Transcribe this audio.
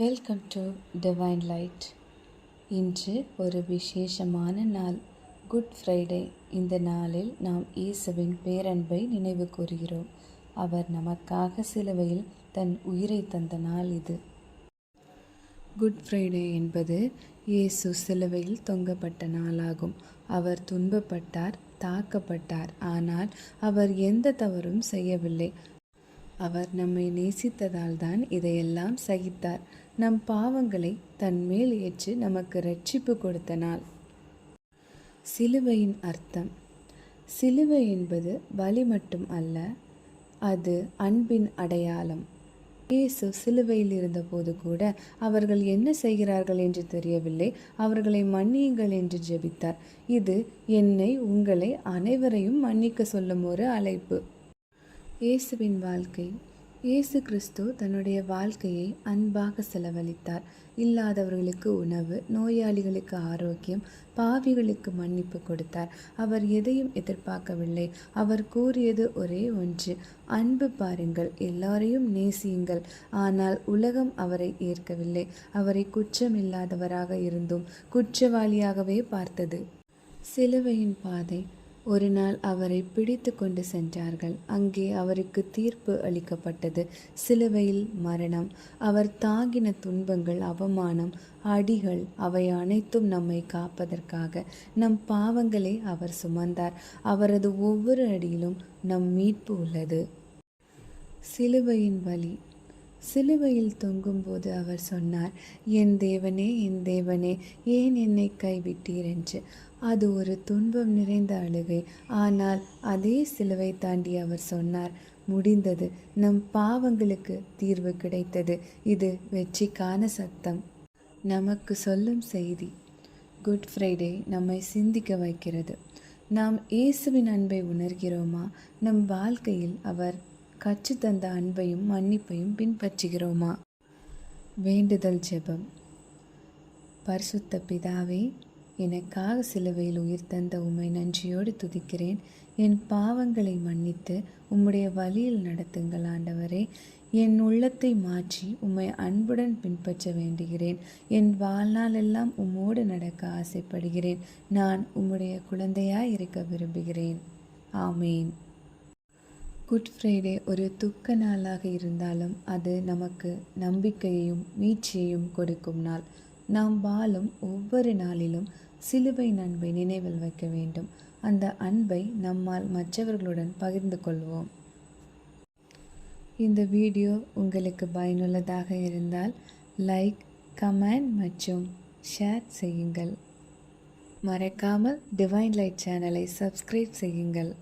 Welcome to divine light இன்று ஒரு விசேஷமான நாள். குட் ஃப்ரைடே இந்த நாளில் நாம் இயேசுவின் பேரன்பை நினைவு கூறுகிறோம். அவர் நமக்காக சிலுவையில் தன் உயிரை தந்த நாள் இது. குட் ஃப்ரைடே என்பது இயேசு சிலுவையில் தொங்கப்பட்ட நாளாகும். அவர் துன்பப்பட்டார் தாக்கப்பட்டார். ஆனால் அவர் எந்த தவறும் செய்யவில்லை. அவர் நம்மை நேசித்ததால் தான் இதையெல்லாம் சகித்தார். நம் பாவங்களை தன்மேல் ஏற்று நமக்கு ரட்சிப்பு கொடுத்த நாள் சிலுவையின் அர்த்தம். சிலுவை என்பது வலி மட்டும் அல்ல அது அன்பின் அடையாளம். இயேசு சிலுவையில் இருந்தபோது கூட அவர்கள் என்ன செய்கிறார்கள் என்று தெரியவில்லை. அவர்களை மன்னியுங்கள் என்று ஜெபித்தார். இது என்னை உங்களை அனைவரையும் மன்னிக்க சொல்லும் ஒரு அழைப்பு. இயேசுவின் வாழ்க்கை. இயேசு கிறிஸ்து தன்னுடைய வாழ்க்கையை அன்பாக செலவழித்தார். இல்லாதவர்களுக்கு உணவு நோயாளிகளுக்கு ஆரோக்கியம் பாவிகளுக்கு மன்னிப்பு கொடுத்தார். அவர் எதையும் எதிர்பார்க்கவில்லை. அவர் கூறியது ஒரே ஒன்று அன்பு பாருங்கள் எல்லாரையும் நேசியுங்கள். ஆனால் உலகம் அவரை ஏற்கவில்லை. அவரை குற்றமில்லாதவராக இருந்தும் குற்றவாளியாகவே பார்த்தது. சிலுவையின் பாதை ஒரு நாள் அவரை பிடித்து கொண்டு சென்றார்கள். அங்கே அவருக்கு தீர்ப்பு அளிக்கப்பட்டது. சிலுவையில் மரணம். அவர் தாங்கின துன்பங்கள் அவமானம் அடிகள் அவை அனைத்தும் நம்மை காப்பதற்காக நம் பாவங்களை அவர் சுமந்தார். அவரது ஒவ்வொரு அடியிலும் நம் மீட்பு உள்ளது. சிலுவையின் வழி சிலுவையில் தொங்கும்போது அவர் சொன்னார் என் தேவனே என் தேவனே ஏன் என்னை கைவிட்டீர்? என்று. அது ஒரு துன்பம் நிறைந்த அழுகை. ஆனால் அதே சிலுவை தாண்டி அவர் சொன்னார் முடிந்தது. நம் பாவங்களுக்கு தீர்வு கிடைத்தது. இது வெற்றிக்கான சத்தம். நமக்கு சொல்லும் செய்தி. Good Friday. நம்மை சிந்திக்க வைக்கிறது. நாம் இயேசுவின் அன்பை உணர்கிறோமா? நம் வாழ்க்கையில் அவர் கற்றுத்தந்த அன்பையும் மன்னிப்பையும் பின்பற்றுகிறோமா? வேண்டுதல் ஜெபம். பரிசுத்த பிதாவே எனக்காக சிலுவையில் உயிர் தந்த உம்மை நன்றியோடு துதிக்கிறேன். என் பாவங்களை மன்னித்து உம்முடைய வழியில் நடத்துங்கள் ஆண்டவரே. என் உள்ளத்தை மாற்றி உம்மை அன்புடன் பின்பற்ற வேண்டுகிறேன். என் வாழ்நாளெல்லாம் உம்மோடு நடக்க ஆசைப்படுகிறேன். நான் உம்முடைய குழந்தையாய் இருக்க விரும்புகிறேன். ஆமேன். குட் ஃப்ரைடே ஒரு துக்க நாளாக இருந்தாலும் அது நமக்கு நம்பிக்கையையும் மீட்சியையும் கொடுக்கும் நாள். நாம் வாழும் ஒவ்வொரு நாளிலும் சிலுவை நண்பை நினைவில் வைக்க வேண்டும். அந்த அன்பை நம்மால் மற்றவர்களுடன் பகிர்ந்து கொள்வோம். இந்த வீடியோ உங்களுக்கு பயனுள்ளதாக இருந்தால் லைக் கமெண்ட் மற்றும் ஷேர் செய்யுங்கள். மறக்காமல் டிவைன் லைட் சேனலை சப்ஸ்கிரைப் செய்யுங்கள்.